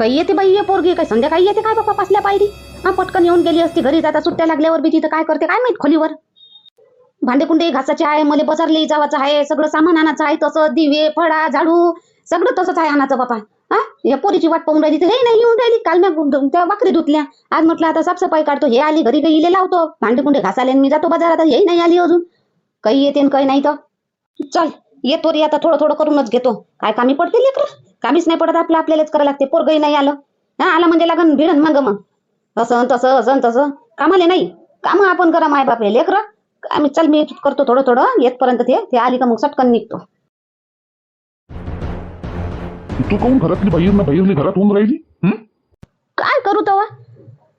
काही येते बाई ये पोरगी काय संध्याकाळी येते काय बाप्पा पासल्या पायरी? हा पटकन येऊन गेली असती घरी जाता सुट्ट्या लागल्यावर बी तिथं काय करते काय माहीत खोलीवर? भांडे कुंडे घासाचे आहे मला बाजारले जावाचं आहे सगळं सामान आणायचं आहे तसं दिवे फळा झाडू सगळं तसंच आहे आणायचं बापा हा? या पोरीची वाट पाहून राहिली तर हे नाही येऊन राहिली काल मी त्या वाकरी धुतल्या आज म्हटलं आता साफसफाई काढतो हे आली घरी काही इले लावतो. भांडे कुंडे घासाले आणि मी जातो बाजारात हे नाही आली अजून. काही येते आणि काही नाही तर. चल येतो रे आता थोडं थोडं करूनच घेतो. काय कामी पडते लेकर? कामीच नाही पडत आपलं आपल्यालाच करावं लागते. पोरगही नाही आलं. हा आला म्हणजे लागन भिडन मग मग. असं तसं असं तसं. कामाले नाही. काम आपण करा माय बापले लेकर आम्ही चल मी करतो थोडं थोडं. येतपर्यंत ते ते आली का मग सटकन निघतो. तू काहून घरातली बाहेर ना? बाहेरली घरात होऊन राहिली? काय करू तवा?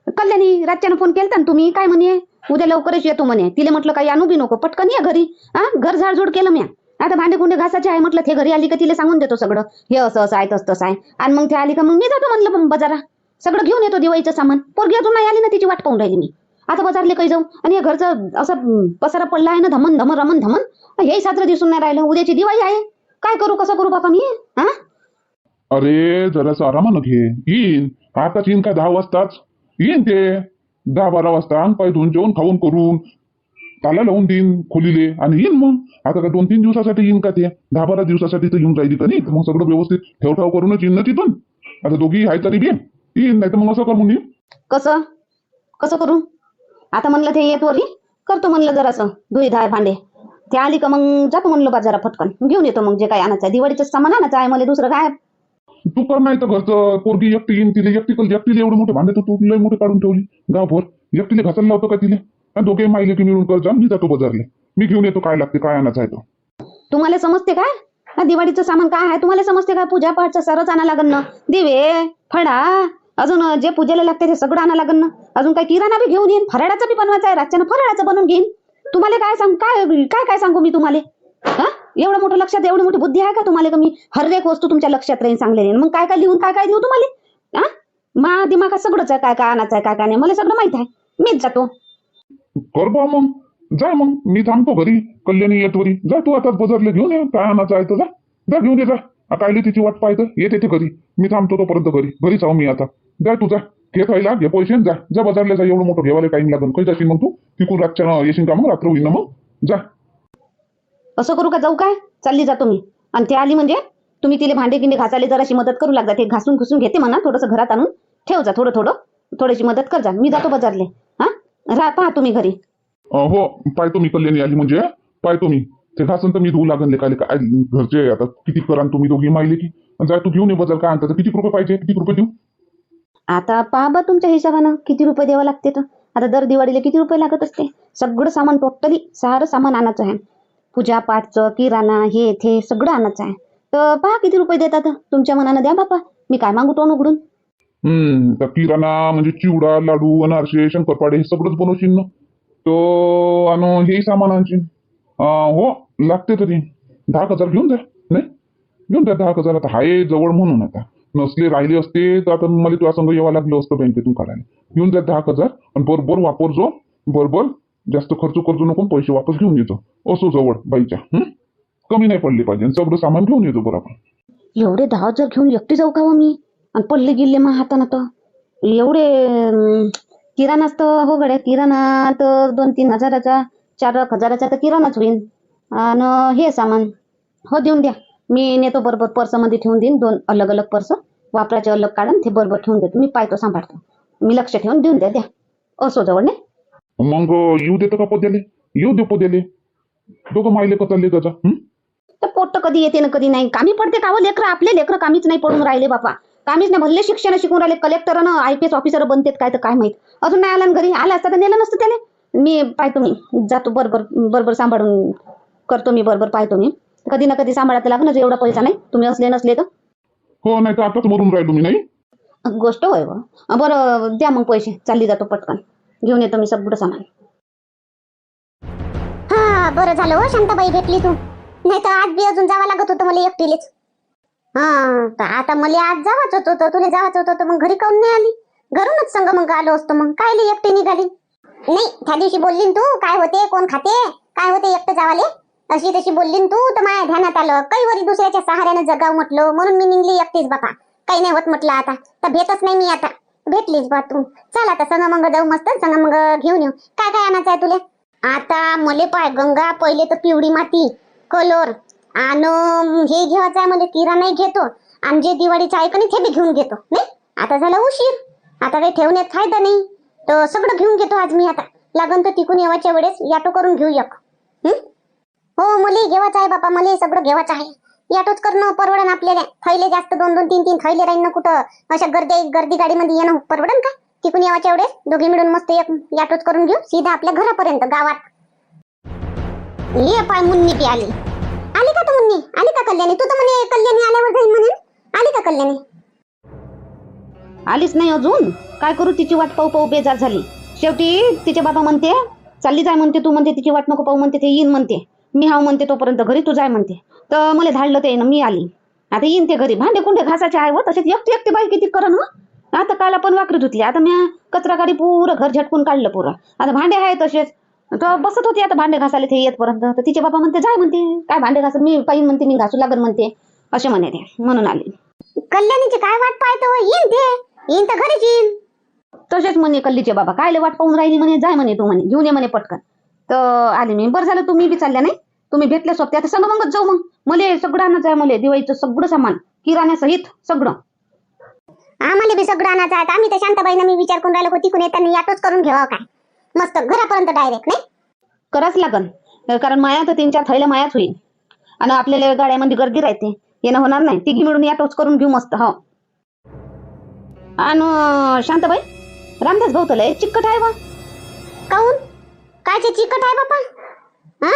कल्याणी रातच्यानं फोन केलता ना तुम्ही? काय म्हणे? उद्या लवकरच येतो म्हणे. तिला म्हटलं काही आणू बी नको. पटकन ये घरी. हा? घर झाडझूड केलं म्या. आता भांडे कुंडे घासाचे आहे म्हटलं ते घरी आली का तिला सांगून देतो सगळं. हे असं असं आहे तसं तसं आहे. आणि मग ते आली का मग मी जातो म्हणलं मग बाजारा. सगळं घेऊन येतो दिवाळीचं सामान. पोरगी अजून नाही आली ना तिची वाट पाहून राहिली मी. आता बाजारले काही जाऊ. आणि हे घरचं असं पसारा पडला आहे ना धमन धमन रमन धमन. हे सात्र दिसून नाही राहिलं. उद्याची दिवाळी आहे. काय करू कसं करू बापा मी? हा? अरे जरासं आरामानं घे. येईन. आताच येईन का दहा वाजताच? येईन ते. दहा बारा वाजता अंग पाय धुवून जेवण खाऊन करून. ताला लावून देईन खोलीले आणि येईन मग. आता का दोन तीन दिवसासाठी येईन का ते? दहा बारा दिवसासाठी तर येऊन राहिली तर मग सगळं व्यवस्थित ठेवठाव करूनच येईन ना तिथून. आता दोघी आहे तरी बी. येईन नाही तर मग असं कर म्हणून येईन. कसं? कसं करू? आता म्हणलं ते येत वरी करतो म्हणलं जरासं. धुई धाय भांडे. ते आली का मग जातो म्हणलं बाजारा फटकन घेऊन येतो मग जे काय आणायचं आहे. दिवाळीचं सामान आणायचं आहे मला दुसरं काय? तू कर नाही तर घरचं पोरगी एकटी येईन तिला. एकटी एकटीला एवढे मोठे भांडे तर तू लय मोठे काढून ठेवली. गावभर. एकटीला घासायला लावतो का तिला? आणि दोघे माहिले की मिळून कर मी जातो बाजारले. मी घेऊन येतो काय लागते काय आणायचं आहे तो. तुम्हाला समजते काय? हा दिवाळीचं सामान काय आहे? तुम्हाला समजते काय पूजा पाठचं सरच आणा लागन. ना दिवे फळा अजून जे पूजेला लागते ते सगळं आणा लागन. ना अजून काय किराणा बी घेऊन येईन फराळाचं बी बनवायचं आहे रातच्यानं फराळाचं बनवून घेईन. तुम्हाला काय सांग काय काय काय सांगू मी तुम्हाला? हा? एवढं मोठं लक्षात एवढी मोठी बुद्धी आहे का तुम्हाला का मी? हर एक वस्तू तुमच्या लक्षात राहीन सांगले मग काय काय लिहून काय काय देऊ तुम्हाला? हा? मा दिमागात सगळंच आहे काय काय आणायचं आहे काय काय नाही. मला सगळं माहीत आहे. मीच जातो. कर बा मग. जा मग. मी थांबतो घरी. कल्याणी येतवरी जा तू आता बाजारला घेऊन ये. काय आणायचं आहे तर जा. जा घेऊन ये जा. आता तिची वाट पाहतं. येते ते घरी. मी थांबतो तोपर्यंत घरी. घरी जाऊ मी आता. जा तू जा. घे खायला. घे पैसे जा. जा बाजारला जा. एवढं मोठं घेवायला टाइम लागून. काही जाशील मग तू? तिकून रातच्या येशील का मग? रात्र होईल ना मग? जा. असं करू का? जाऊ काय? चालली जातो मी आणि ते आली म्हणजे? तुम्ही तिला भांडे गिंडे घासायला जराशी मदत करू लागता. ते घासून घुसून घेते म्हणा. थोडंसं घरात आणून ठेव जा. थोडं थोडं. थोडीशी मदत कर जा. मी जातो बाजारले. राहा पहा तुम्ही घरी. अं, हो पाहतो मी कल्याणी आली म्हणजे. पाहतो मी ते घासून तर मी धुवू लागले काय काय घरचे आता. किती करा तुम्ही दोघी माहिले की. आणि जा तू घेऊन ये बाजार काय आणता किती रुपये पाहिजे? किती रुपये देऊ? आता पहा बा तुमच्या हिशोबानं. किती रुपये द्यावं लागते तर? आता दर दिवाळीला किती रुपये लागत असते? सगळं सामान टोटली सारं सामान आणायचं आहे. पूजा पाठचं किराणा हे ते सगळं आणायचं आहे. तर पहा किती रुपये देतात? तुमच्या मनानं द्या बापा. मी काय मागू तोंड उघडून? हम्म तर किराणा म्हणजे चिवडा लाडू अनारसे शंकरपाडे हे सगळंच बनवशील ना तो आणि हेही सामान आणशील. हो लागते तरी. दहा हजार घेऊन जा नाही? घेऊन जा दहा हजार. आता हाय जवळ म्हणून आता. नसले राहिले असते तर आता मला तुझ्या संघ यावं लागलं असतं बँकेतून काढायला. घेऊन जा दहा हजार आणि बरोबर वापर जो बरोबर जास्त खर्च करजो नको पैसे वापस घेऊन येतो. असो जवळ बाईच्या कमी नाही पडले पाहिजे सगळं सामान घेऊन येतो बरोबर एवढे दहा हजार घेऊन एकटे जाऊ का हो मी? आणि पडले गिल्ले मा हातानं तर एवढे किराणाच तर हो गड्या किराणा तर दोन तीन हजाराचा चार एक हजाराचा तर किराणाच होईल आणि हे सामान हो देऊन द्या. मी नेतो बरोबर पर्समध्ये ठेवून देईन. दोन अलग अलग पर्स वापराचे अलग काढून ते बरोबर ठेवून देतो. मी पाहतो सांभाळतो. मी लक्ष ठेवून देऊन द्या द्या. असो जवळ नाही. मग येऊ देतो का पोद्याले येऊ दे पोद्याले दोघं मायले का चालले त्याचा? तर पोट कधी येते ना कधी नाही. कामी पडते का हो लेकरं? आपले लेकरं कामीच नाही पडून राहिले बापा. कामीच नाही भल्ले शिक्षण शिकून राहिले collector I P S officer बनतेत काय तर काय माहीत. अजून नाही आला ना घरी आला असता तर नेलं नसतं त्याने. मी पाहतो मी जातो बरोबर बरोबर सांभाळून करतो मी बरोबर पाहतो मी. कधी ना कधी सांभाळायला लागणं एवढा पैसा नाही तुम्ही असले नसले तर. हो नाही तर आताच मरून राहिलो मी नाही? गोष्ट होय बा. बरं द्या मग पैसे चालली जातो पटकन. घेऊन येतो मी सगळं सामान. हा बरं झालं हो शांताबाई भेटली तू. नाही तर आज बी अजून जावं लागत होतं मला एकटीलेच. हा तर आता मला आज जावंच होतं तर तुला जावंच होतं तर मग घरी काऊन नाही आली? घरूनच संग मग आलो असतो मग. काय एकटी निघाली? नाही त्या दिवशी बोलली न तू काय होते कोण खाते काय होते एकटं जावाले? अशी तशी बोलली तू तर माझ्या ध्यानात आलं. काही वरी दुसऱ्याच्या सहाऱ्यानं जगाव म्हटलं म्हणून मी निघली एकटीच बापा. काही नाही होत म्हटलं आता. तर भेटच नाही मी आता. भेटलीच बा तू. चल आता संग मग जाऊ मस्त संग मग घेऊन येऊ. काय काय आणायचं आहे तुला? आता मले पाय गंगा पहिले तर पिवळी माती कलर आणि हे घ्यायचं आहे मला किराणाही घेतो. आणि जे दिवाळीचं आहे का नाही ते बी घेऊन घेतो नाही? आता झाला उशीर. आता काही ठेवण्यात फायदा नाही. तर सगळं घेऊन घेतो आज मी आता. लागन तर तिकून येवाच्या वेळेस याटो करून घेऊ एक. हो? मुली घेवायचं आहे बापा मला सगळं घेवायचं आहे. याटोच करणं परवडन आपल्याला. थैले जास्त दोन दोन तीन तीन थैले राहील ना कुठं? अशा गर्दी गर्दी गाडीमध्ये येणं परवडन का? तिकून येवाच्या वेळेस दोघे मिळून मस्त एक याटोच करून घेऊ. सीधा आपल्या घरापर्यंत गावात. ये पाय मुन्नी पी आली. आली का तू मुन्नी आली का कल्याणी? तू तर म्हणे कल्याणी आल्यावर जाईन म्हणे आली का कल्याणी? आलीच नाही अजून. काय करू तिची वाट पाहू पाहू बेजार झाली. शेवटी तिचे बाबा म्हणते चालली जाय म्हणते तू म्हणते तिची वाट नको पाहू म्हणते ते येईन म्हणते. मी हाव म्हणते तोपर्यंत घरी तू जाय म्हणते. तर मला धाडलं ते ना मी आली. आता येईन ते घरी. भांडे कुंडे घासाचे आहे व तसेच एकटी एकटी बाई किती करण आता काल आपण वाकरी धुतली. आता मी कचरा गाडी पुरं घर झटकून काढलं पुरं. आता भांडे आहे तसेच. तर बसत होती आता भांडे घासायला ते येतपर्यंत. तर तिचे बाबा म्हणते जाय म्हणते काय भांडे घासत मी पाहिजे म्हणते मी घासू लागन म्हणते. असे म्हणे ते म्हणून आली. कल्याणीची काय वाट पाहतो? येईन ते. येईन तर घरीच येईन. तसेच म्हणे कल्लीचे बाबा कायले वाट पाहून राहिली म्हणे? जाय म्हणे तू म्हणे घेऊन ये म्हणे पटकन. तर आले मी बरं झालं तुम्ही बी चालल्या नाही? तुम्ही भेटले सोबते आता संग मगच जाऊ मग. मले सगळं आणायचं आहे मले दिवाळीचं सगळं सामान किराण्यासहित सगळं. आम्हाला बी सगळं आणायचं आहे. आम्ही तर शांताबाईनं मी विचार करून राहिलो तिकून येताना याटोच करून घ्यावा काय? मस्त घरापर्यंत डायरेक्ट नाही? करावंच लागन. कारण माया तर तीन चार थैल्या मायाच होईल. आणि आपल्याला गाड्यामध्ये गर्दी राहते. येणं होणार नाही. तिघी मिळून या टोच करून घेऊ मस्त हो. आणि शांताबाई रामदास भाऊ लय चिकट आहे बा. काऊन? कायचे चिकट आहे बापा? हा?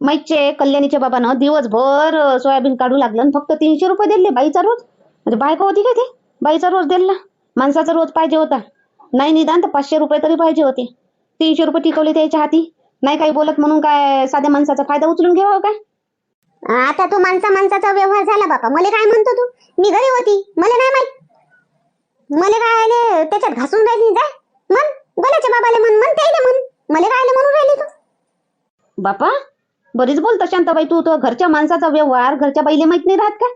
माईचे कल्याणीच्या बाबानं दिवसभर सोयाबीन काढू लागलं आणि फक्त तीनशे रुपये दिले बाईचा रोज. म्हणजे बायका होती का ते? बाईचा रोज दिला. माणसाचा रोज पाहिजे होता. नाही निदान तर पाचशे रुपये तरी पाहिजे होते. तीनशे रुपये टिकवले त्याच्या हाती. नाही काही बोलत म्हणून काय साध्या माणसाचा फायदा उचलून घ्यावा काय? आता तू माणसा माणसाचा व्यवहार झाला बापा. मला काय म्हणतो तू? मी घरी होती. मला नाही माहीत. मला काय आले त्याच्यात घासून राहिली जाय मन गोल्याच्या बाबाले म्हण म्हण त्याला म्हण. मला काय आले म्हणून राहिली तू? बापा बरीच बोलतो शांताबाई तू. तो घरच्या माणसाचा व्यवहार घरच्या बाईले माहीत नाही राहत का?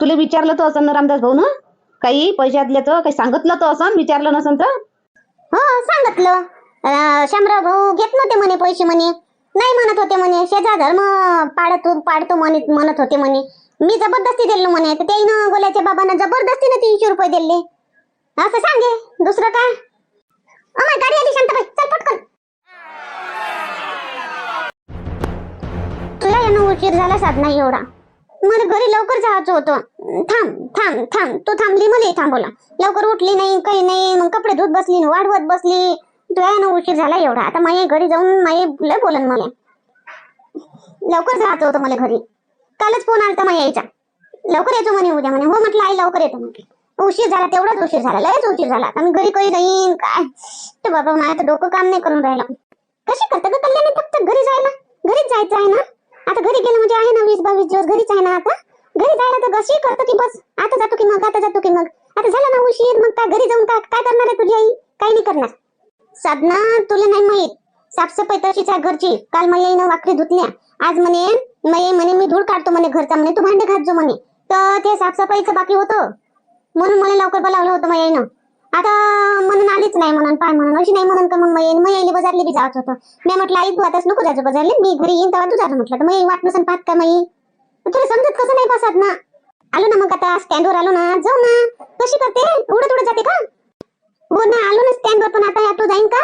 तुला विचारलं तर असं रामदास भाऊ ना? काही पैशातल्याचं काही सांगितलं तर असं विचारलं नसन तर? हो सांगितलं. अं, शामराव भाऊ घेत नव्हते म्हणे पैसे म्हणे. नाही म्हणत होते म्हणे. शेजा धर्म पाडतो पाडतो म्हणे म्हणत होते म्हणे. मी जबरदस्ती दिलो म्हणे. तर त्याईनं गोल्याच्या बाबांना जबरदस्तीने तीनशे रुपये दिले. असं सांगे. दुसरं काय? अमाय गाडी आली शांताबाई. चल पटकन. तुला येणं उशीर झाला साधना एवढा. मला घरी लवकर जायचं होतं. थांब थांब थांब. तू थांबली मला थांबवला लवकर उठली नाही काही नाही. मग कपडे धुत बसली वाढवत बसली. तुला ना उशीर झाला एवढा. आता माई घरी जाऊन माई लय बोलन मला. लवकर जायचं होतं मला घरी. कालच फोन आला माई यायचा. लवकर येतो म्हणे उद्या म्हणे. हो म्हटलं आई लवकर येतो म्हटलं. उशीर झाला तेवढाच उशीर झाला. लयच उशीर झाला. आता मी घरी काही जाईन काय? ते बाबा माझं डोकं काम नाही करून राहिलं. कशी करतं ग कल्याणी? फक्त घरी जायला. घरीच जायचं आहे ना? आता घरी गेलं म्हणजे आहे ना वीस बावीस दिवस घरीच आहे ना आता. घरी जायला तर कशी करतो की बस. आता जातो की मग आता जातो की मग. आता झालं ना उशीर मग काय घरी जाऊन काय काय करणार आहे तुझी आई? काही नाही करणार. साधना तुला नाही माहीत. साफसफाई तशीच आहे घरची. काल मला वाकरी धुतल्या. आज म्हणे मये म्हणे मी धूळ काढतो म्हणे घरचा म्हणे. तू भांडे घात जो म्हणे. तर ते साफसफाईचं बाकी होतं. म्हणून मला लवकर बोलावलं होतं मयाईनं आता म्हणून आलीच नाही म्हणून पाय म्हणून. अशी नाही म्हणून का मग मयाई मयाईले बाजारले बी जात होतं. मी म्हटलं आई तू आताच नको जायचं बाजारले. मी घरी येईन तेव्हा तू जातो म्हटलं. तर मग वाट नसेल पाहत का मग तुला समजत कसं नाही बसत ना? आलो ना मग आता स्टँडवर आलो ना. जाऊ ना. कशी करते? उडत उडत जाते का? हो ना आलो ना स्टँडवर पण आता ऑटो जाईन का?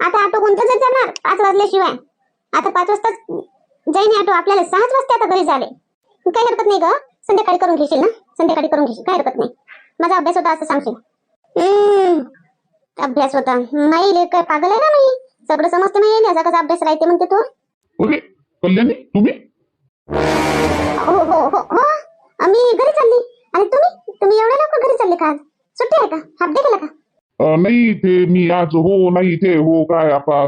आता ऑटो कोणतं जात जाणार? पाच वाजल्याशिवाय. आता पाच वाजताच जाईन ऑटो आपल्याला सहाच वाजता आता घरी झाले काही हरकत नाही ग. संध्याकाळी करून घेशील ना? संध्याकाळी करून घेशील. काय हरकत नाही. माझा अभ्यास होता असं सांगशील. अभ्यास होता. नाही काय पागल आहे ना मी. सगळं समजते नाही याचा कसा अभ्यास राहते म्हणते तू. अरे कल्याणी? तुम्ही? हो हो हो हो. आम्ही घरी चालली. आणि तुम्ही? तुम्ही एवढ्या लवकर घरी चालले का आज? सुट्टी आहे का? हाफ डे केला का? अं, नाही ते मी आज हो नाही ते हो काय आपा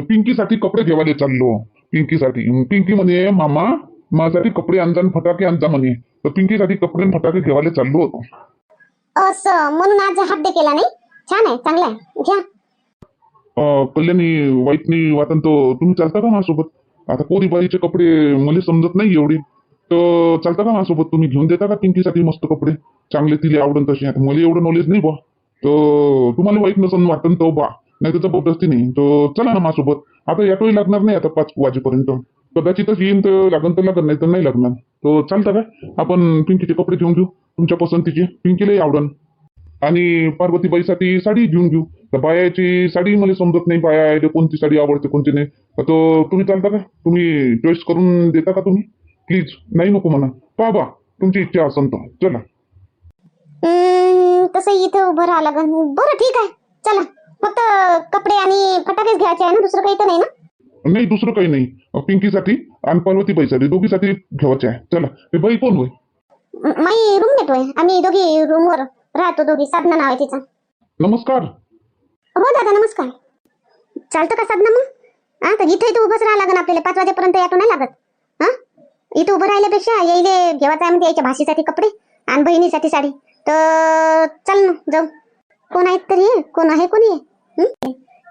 पिंकीसाठी कपडे घेवायला चाललो. पिंकीसाठी. अं, पिंकी म्हणे मामा माझ्यासाठी कपडे आणजा आणि फटाके आणजा म्हणे. तर पिंकीसाठी कपडे आणि फटाके घेवायला चाललो होतो. असं म्हणून आज हाफ केला नाही. छान आहे चांगला आहे. घ्या. अं, कल्याणी वाईटनी वाटन तो तुम्ही चालता का माझ्यासोबत? आता पोरी बाईचे कपडे मला समजत नाही एवढे. तर चालता का माझ्यासोबत? तुम्ही घेऊन देता का पिंकीसाठी मस्त कपडे? चांगले तिला आवडन तसे. आता मला एवढं नॉलेज नाही बा. तर तुम्हाला वाईट नसन वाटन तो बा. नाही तर जबरदस्ती नाही. तर चला ना माझ्यासोबत. आता ऑटोही लागणार नाही आता पाच वाजेपर्यंत. कदाचितच येईन तर लागन तर लागन नाही तर नाही लागणार. तर चालतं का? आपण पिंकीचे कपडे घेऊन घेऊ. तुमच्या पसंतीचे. पिंकीलाही आवडन. आणि पार्वतीबाईसाठी साडी घेऊन घेऊ. तर बायाची साडी मला समजत नाही बाया आहे कोणती साडी आवडते कोणती नाही. तर तुम्ही चालता का? तुम्ही चॉईस करून देता का तुम्ही? प्लीज नाही नको म्हणा. पहा बा तुमची इच्छा असन तर. चला. तसं इथे उभं राहा लागन. बरं ठीक आहे. चला. फक्त कपडे आणि फटाकेच घ्यायचे आहे ना? दुसरं काही तर नाही ना? नाही दुसरं काही नाही. पिंकीसाठी आणि पार्वतीबाईसाठी. दोघीसाठी घ्यायचे आहे. चला हे बाई कोण होय? म- मी रूम देतोय आम्ही दोघी रूमवर राहतो दोघी. साधना नाव आहे तिचं. नमस्कार. हो दादा नमस्कार. चालतं का साधना मग? हा तर इथं इथं उभंच राहा लागन आपल्याला. पाच वाजेपर्यंत याटो नाही लागत. हा इथं उभं राहिल्यापेक्षा यायले घेवायचं आहे म्हणजे यायच्या भाषेसाठी कपडे आणि बहिणीसाठी साडी. तर चल ना जाऊ. कोण आहेत तरी? ये? कोण आहे कोणी आहे? हं?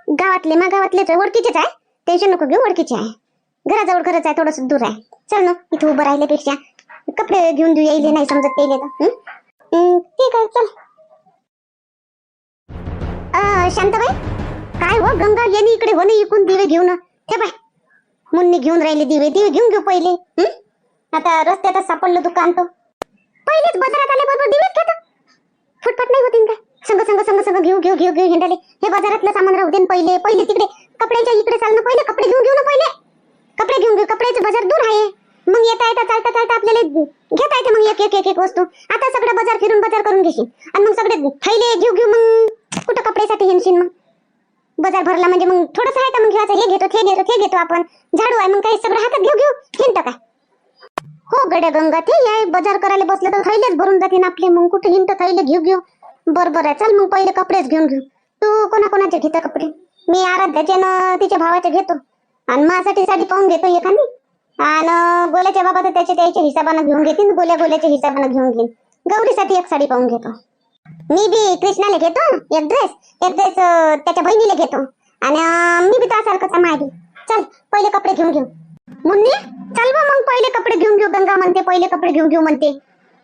गावातले मा गावातलेच आहे. ओळखीचेच आहे? टेन्शन नको घेऊ ओळखीचे आहे. घराजवळ घरच आहे थोडस दूर आहे. चल ना इथं उभं राहिल्यापेक्षा कपडे घेऊन देऊ यायले नाही समजत यायले ठीक आहे चल. शांताबाई? काय हो गंगा यांनी इकडे हो ना इकून दिवे घेऊन? ते बाय मुन्नी घेऊन राहिले दिवे दिवे घेऊन घेऊ पहिले. आता रस्त्यातच सापडलं दुकान तो. पहिलेच बाजारात आल्याबरोबर दिवेच घेतो. फुटफाट नाही होतीन का? संग संग संग संग घेऊ घेऊ घेऊ घेऊ हिंडाले. हे बाजारातलं सामान राहू दे पहिले पहिले तिकडे. कपड्याच्या इकडे चाल ना पहिले कपडे घेऊन घेऊ ना पहिले. कपडे घेऊन घेऊ कपड्याचं बाजार दूर आहे. मग येता येता चालता चालता आपल्याला घेता येते मग एक एक एक एक वस्तू. आता सगळं बाजार फिरून बाजार करून घेशील. आणि मग सगळे थैले घेऊ घेऊ मग कुठं कपड्यासाठी हिंडशील मग? बाजार भरला म्हणजे मग थोडंसं आहे का मग घ्यायचं. हे घेतो हे घेतो हे घेतो आपण. झाडू आहे मग काही सगळं हातात घेऊ घेऊ. हिंडतं काय? हो गड्या गंगा ते आहे. बाजार करायला बसलं तर थैलेच भरून जातील आपले. मग कुठे हिंट थैले घेऊ घेऊ. बरोबर आहे. चल मग पहिले कपडेच घेऊन घेऊ. तू कोणाकोणाचे घेता कपडे? मी आराध्याचे तिच्या भावाचे घेतो. आणि माझ्यासाठी साडी पाहून घेतो एखादी. आणि गोल्याच्या बाबा तर त्याच्या त्याच्या हिसाबानं घेऊन घेतील गोल्या गोल्याच्या हिसाबानं घेऊन घेईन. गौरीसाठी एक साडी पाहून घेतो. मी बी कृष्णाला घेतो एक ड्रेस एक ड्रेस त्याच्या बहिणीला घेतो. आणि मी बी त्यासारखंच आहे चल पहिले कपडे घेऊन घेऊ. मुन्नी चल बा मग पहिले कपडे घेऊन घेऊ गंगा म्हणते पहिले कपडे घेऊन घेऊ म्हणते.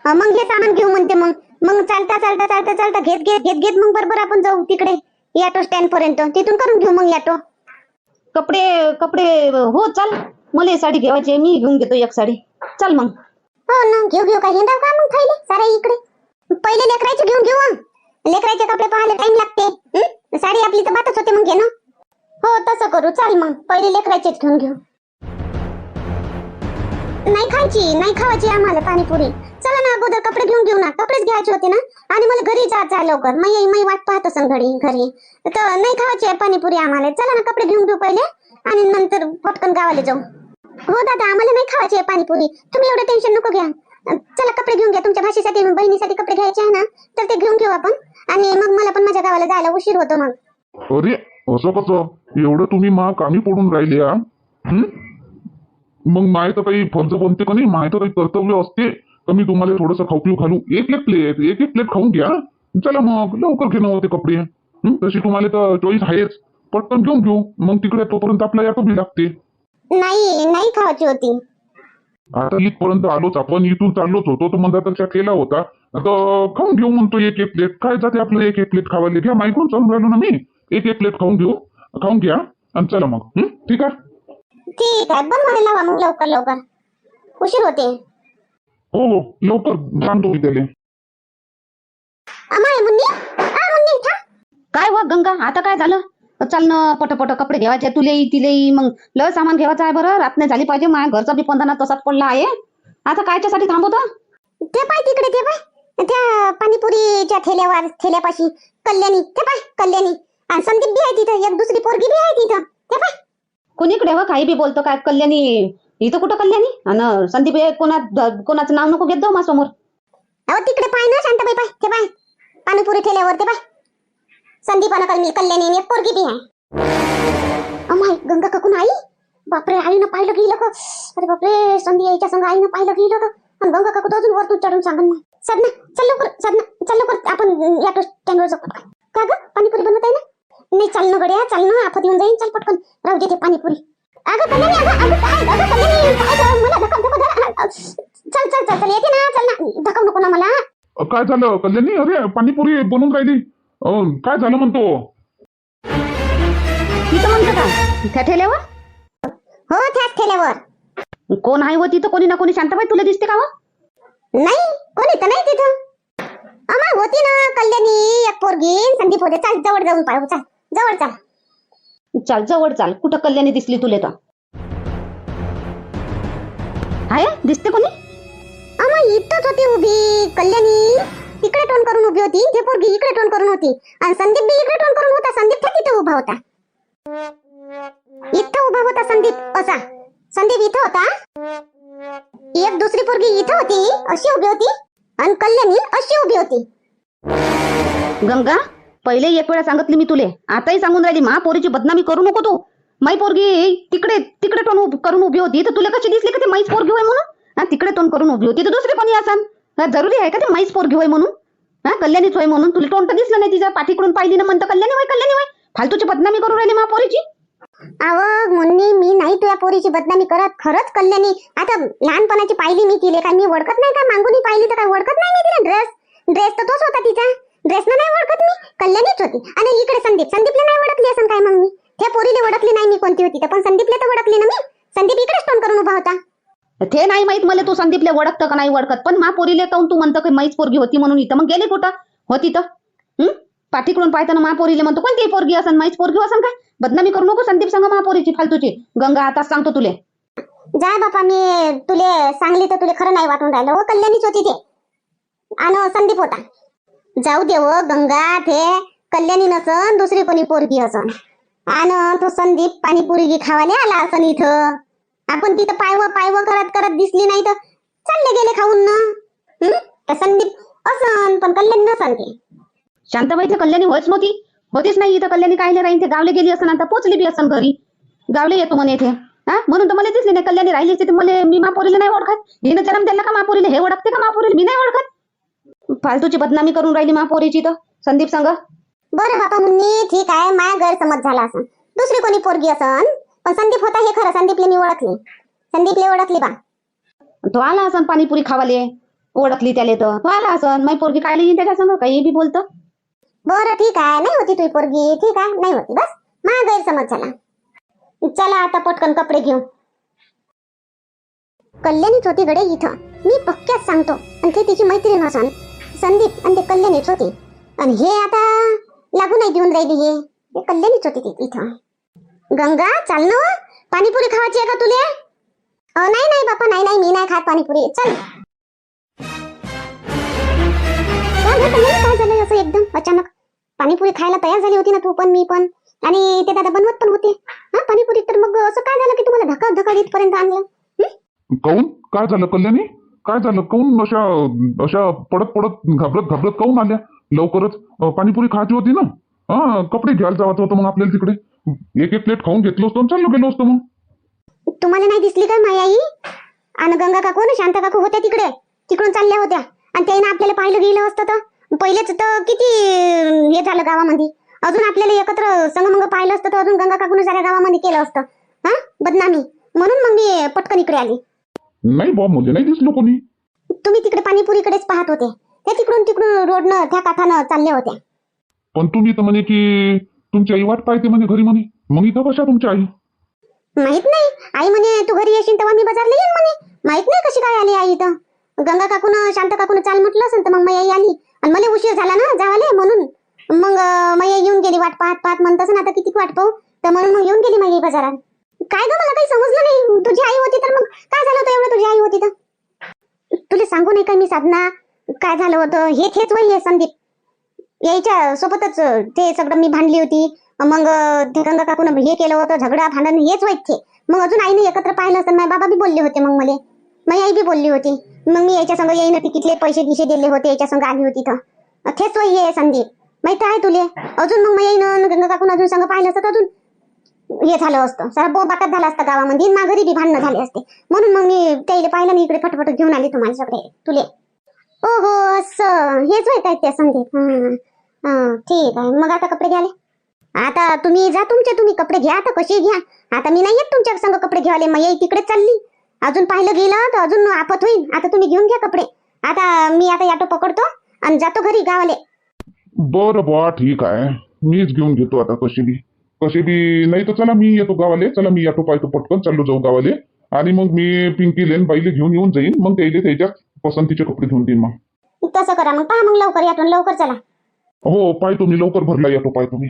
मग हे सामान घेऊ म्हणते मग. मग चालता चालता चालता चालता घेत घेत घेत घेत मग बरोबर आपण जाऊ तिकडे. ऑटो स्टँड पर्यंत. तिथून करून घेऊ मग ऑटो कपडे कपडे हो चल. मला साडी घ्यायची आहे, मी घेऊन घेतो एक साडी. चल मग. हो ना घेऊ घेऊ. काय हिंडाव का मग थैले सारे इकडे. पहिले लेकराचे घेऊन घेऊ हं. लेकराचे कपडे पाहायला टाइम लागते? साडी आपली तर बातच होते मग घे ना हो तसं करू. चाल मग. पहिले लेकराचेच घेऊन घेऊ. नाही खायची नाही खावायची आम्हाला पाणीपुरी. चला ना अगोदर कपडे घेऊन घेऊ ना. कपडेच घ्यायचे होते ना. आणि मला घरी जायचं आहे लवकर. मी मी वाट पाहत असं घरी घरी. तर नाही खावायची आहे पाणीपुरी आम्हाला. चला ना कपडे घेऊन घेऊ पहिले. आणि नंतर पटकन गावाला जाऊ. हो दादा आम्हाला नाही खावायची आहे पाणीपुरी. तुम्ही एवढं टेन्शन नको घ्या. चला कपडे घेऊन घ्या. तुमच्या भाषेसाठी बहिणीसाठी कपडे घ्यायचे आहे ना तर ते घेऊन घेऊ आपण. आणि मग मला पण माझ्या गावाला जायला उशीर होतो मग. अरे असं कसं? एवढं तुम्ही मा कामी पडून राहिले मग माय तर काही फर्ज बनते का नाही? माय तर काही कर्तव्य असते. तर मी तुम्हाला थोडंसं खाऊ पिऊ घालू. एक एक प्लेट एक एक प्लेट खाऊन घ्या. चला मग लवकर घेणं होते कपडे. हं? तशी तुम्हाला तर चॉईस आहेच. पटकन घेऊन घेऊ. मग तिकडे तोपर्यंत आपला ऑटो बी लागते नाही नाही खावायची होती. आता इथपर्यंत आलोच आपण. इथून चाललोच होतो. तो मंदातरच्या केला होता. आता खाऊन घेऊ म्हणतो एक एक प्लेट काय जाते आपलं एक एक प्लेट खावायला? घ्या मायकून चालून राहिलो ना मी. एक एक प्लेट खाऊन घेऊ. खाऊन घ्या. आणि चला मग. हं? ठीक आहे? ठीक आहे. बनवायला लावा मग लवकर लवकर. उशीर होते. हो हो. लवकर सांगतो मी त्याला अमाय मुन्नी? आ मुन्नी थांब काय हो गंगा? आता काय झालं? चल ना पटपट कपडे घ्यायचे तुलेही तिलेही मग लय सामान घ्यायचं आहे बरं. रात नाही झाली पाहिजे. माझ्या घरचा बी पंधरा तसाच पडला आहे. आता कायच्यासाठी थांबवतो? ते पाय तिकडे ते पाय. त्या पाणीपुरीच्या ठेल्यावर ठेल्यापाशी. कल्याणी ते पाय कल्याणी. आणि संदीप बी आहे तिथं. एक दुसरी पोरगी बी आहे तिथं. ते पाय. कोणीकडे हो? काही बी बोलतो काय? कल्याणी इथं कुठं कल्याणी? आणि संदीप हे कोणा कोणाचं नाव नको घेत जाऊ माझ्यासमोर. अहो तिकडे पाय ना शांताबाई पाय ते पाय. पाणीपुरी ठेल्यावर ते पाय. संदीपानं मी कल्याणी एक पोरगी बी आहे. अमाय गंगा काकून आई? बापरे आईनं पाहिलं गेलं का अरे बापरे संधी आईच्या संग आईनं पाहिलं गेलं का आणि गंगा काकू तर अजून वरतून चढून सांगन नाही साधना चल लवकर साधना चल लवकर आपण या स्टँडवर जाऊ पटकन. का ग? पाणीपुरी बनवत आहे ना? नाही चाल ना गड्या चाल ना आफत येऊन जाईन चल पटकन. राहू दे ते पाणीपुरी. अगं कल्याणी अगं अगं काय अगं कल्याणी काय गं? मला धक्का धक्का धरा चल चल येते ना चल ना. धकावू नको ना मला. अ, काय झालं? कल्याणी अरे पाणीपुरी बनवून राहिली. अ, काय झालं म्हणतो? तिथं म्हणतं का? त्या ठेल्यावर? हो त्याच ठेल्यावर. कोण आहे व तिथं? कोणी ना कोणी शांताबाई तुला दिसते का व? नाही कोणी तर नाही तिथं. अमा होती ना कल्याणी एक पोरगी संदीप होते. चाल जवळ जाऊन पाहू चाल. जवळ चाल. चाल जवळ चाल. कुठं कल्याणी दिसली तुले तर? आहे? दिसते कोणी? अमा इथंच होती उभी कल्याणी. तिकडे टोन करून उभी होती. ते पोरगी इकडे टोन करून होती. आणि संदीप बी इकडे टोन करून होता. संदीप त्या तिथे उभा होता. इथं उभा होता संदीप असा. संदीप इथं होता. एक दुसरी पोरगी इथं होती. अशी उभी होती. आणि कल्याणी अशी उभी होती. गंगा? पहिले एक वेळा सांगितली मी तुले. आताही सांगून राहिली मा पोरीची बदनामी करू नको तू. माई पोरगी तिकडे तिकडे टोन करून उभी होती. तर तुला कशी दिसली का ते माईच पोरगी होय म्हणून? हा तिकडे तोंड करून उभी होती. तर दुसरे कोणी असन? हा, जरुरी आहे का ते माईच पोरगी होय म्हणून? हा कल्याणीच होय म्हणून? तुला तोंड तर दिसलं नाही तिच्या पाठीकडून. पाहिली ना म्हणतं कल्याणी होय कल्याणी होय. फालतूची बदनामी करून राहिली मा पोरीची. अव मुन्नी मी नाही तुझ्या पोरीची बदनामी करत. खरंच कल्याणी. आता लहानपणाची पाहिली मी तिले. काय मी ओळखत नाही का? मागून पाहिली तर काय ओळखत नाही मी तिला? ड्रेस ड्रेस तर तोच होता तिचा. ड्रेस नाही ओळखत मी? कल्याणीच होती. आणि इकडे संदीप. संदीपला नाही ओळखली असं काय मग मी? त्या पोरीला ओळखली नाही मी कोणती होती. तर पण संदीपला तर ओळखली ना मी? संदीप इकडेच टोन करून उभा होता. ते नाही माहीत मला तू संदीपला ओळखतं का नाही ओळखत. पण मा पोरीले काऊन तू म्हणतं की माईच पोरगी होती म्हणून इथं. मग गेली कुठं? होती तर? हं? पाठीकडून पाहताना मा पोरीले म्हणतो कोणती पोरगी असन? माईच पोरगी असन काय बदनामी करू नको संदीप संग मा पोरीची फालतूची. गंगा आता सांगतो तुले. जाय बापा मी तुले सांगली तर तुले खरं नाही वाटून राहिलं. हो कल्याणीच होती ते. आणि संदीप होता. जाऊ दे हो गंगा ते कल्याणी नसन दुसरी कोणी पोरगी असन. आणि तो संदीप पाणीपुरी गी खावाले आला असन इथं. आपण तिथं पायव पायव करत करत दिसली नाही तर चालले गेले खाऊन ना. संदीप असन पण कल्याणी नसन ते शांताबाई ते कल्याणी होच नव्हती. होतीच नाही इथं कल्याणी कायले राहीन ते गावले गेली असन आता पोचली बी असन घरी. गावले येतो म्हणे इथे. हा? म्हणून तर मला दिसली नाही कल्याणी राहिली मला मी महापोरीला नाही ओळखत. हिनं जन्म दिला का मापुरीला? हे ओळखते का मापुरीला? मी नाही ओळखत. फालतूची बदनामी करून राहिली महापोरीची तर. संदीप संग. बरं बापा मुन्नी ठीक आहे माया गैरसमज झाला असन. दुसरी कोणी पोरगी असन? पण संदीप होता हे खरं संदीपले मी ओळखली. संदीपले ओळखली बा. तो आला असन पाणीपुरी खावाले. ओळखली त्याले तर. तो आला असन. माई पोरगी काय येईन त्याच्या संग? काही बी बोलतं. बरं ठीक आहे. नाही होती तुझी पोरगी. ठीक आहे नाही होती. बस. माझा गैरसमज झाला. चला आता पटकन कपडे घेऊ कल्याणीच होती गडे इथं. मी पक्क्याच सांगतो. आणि ते तिची मैत्रीण असन. संदीप आणि ते कल्याणीच होती. आणि हे आता लागू नाही देऊन राहिली हे. हे कल्याणीच होती ती इथं. गंगा चाल ना पाणीपुरी खावायची आहे का तुले? नाही नाही बापा नाही नाही मी नाही खात पाणीपुरी. चल. काय झालं? असं एकदम अचानक पाणीपुरी खायला तयार झाली होती ना तू पण मी पण. आणि ते दादा बनवत पण होते. हा पाणीपुरी तर मग असं काय झालं की तुम्हाला धक्का धका इथपर्यंत आणलं? काऊन? काय झालं कल्याणी? काय झालं? काऊन अशा अशा पडत पडत घाबरत घाबरत काऊन आल्या? लवकरच पाणीपुरी खायची होती ना? हा कपडे घ्यायला जावं होतं मग आपल्याला तिकडे. एक एक प्लेट खाऊन घेतलो असतो चाललो गेलो असतो मग. तुम्हाला नाही दिसली काय माई आई आणि गंगा काकू ना शांता काकू होत्या तिकडे? तिकडून चालल्या होत्या. आणि त्याने आपल्याला पाहिलं गेलं असतं तर? पहिलेच तर किती हे झालं गावामध्ये. अजून आपल्याला एकत्र संगमंग पाहिलं असतं तर अजून गंगा काकून साऱ्या गावामध्ये केलं असतं. हा? बदनामी. म्हणून मग मी पटकन इकडे आली. नाही बा मुले नाही दिसलो कोणी. तुम्ही तिकडे पाणीपुरीकडेच पाहत होते. ते तिकडून तिकडून रोडनं त्या काठानं चालल्या होत्या. पण तुम्ही तर म्हणे की तुमची आई वाट पाहते म्हणे घरी म्हणे. मग इथं कशा तुमची आई. माहीत नाही. आई म्हणे तू घरी येशील तेव्हा मी बाजारला येईन म्हणे. माहीत नाही कशी काय आली आई इथं. गंगा काकून शांत काकून चाल म्हटलं असेल तर मग मी आई आली. आणि मला उशीर झाला ना जावाले म्हणून. मग मैया येऊन गेली वाट पाहत पाहत. म्हणत असं आता किती वाट पाहू. तर म्हणून मग येऊन गेली माझी बाजारात. काय ग मला काही समजलं नाही. तुझी आई होती तर मग काय झालं होतं एवढं तुझी आई होती तर? तुला सांगू नाही का मी साधना? काय झालं होतं? हेच हेच वय आहे संदीप. यायच्या सोबतच ते सगळं मी भांडली होती. मग ते गंगा काकून हे केलं होतं झगडा भांडण हेच वाईट ते मग अजून आईने एकत्र पाहिलं असतं. माझ्या बाबा बी बोलले होते मग मला. माझी आई बी बोलली होती. मग मी याच्या संग येईन तिकीटले पैसे गिसे दिले होते याच्या संग आली होती तर. थेच वय संदीप. माहीत आहे तुले? अजून मग मी येईन गंगा काकून अजून संग पाहिलं असतं तर अजून? हे झालं असतं. सारा बोबाकात झालं असतं गावामध्ये. आणि माघारी बी भांडणं झाले असते. म्हणून मग मी त्याला पाहिलं मी इकडे फटफट घेऊन आली तुम्हाला सगळे तुले. ओ हो असं. हेच होत आहेत त्या संदीप ठीक आहे. मग आता कपडे घ्याले? आता तुम्ही जा तुमचे तुम्ही कपडे घ्या. आता कसे घ्या? आता मी नाही येत तुमच्या संग कपडे घ्यायला मग येई तिकडे चालली. अजून पाहिलं गेलं तर अजून आपत होईल आता तुम्ही घेऊन घ्या कपडे. आता मी आता ऑटो पकडतो आणि जातो घरी गावाले. बरं बा ठीक आहे. मीच घेऊन घेतो आता कशी बी. कशी बी नाही तर चला मी येतो गावाले चला मी ऑटो पाहतो पटकन चाललो जाऊ गावाले. आणि मग मी पिंकी लेन बाईले घेऊन येऊन जाईन मग त्याला त्याच्यात पसंतीचे कपडे घेऊन देईन मग. तसं करा मग पहा मग लवकर यातून लवकर चला. हो पाहतो मी लवकर भरला येतो पाहतो मी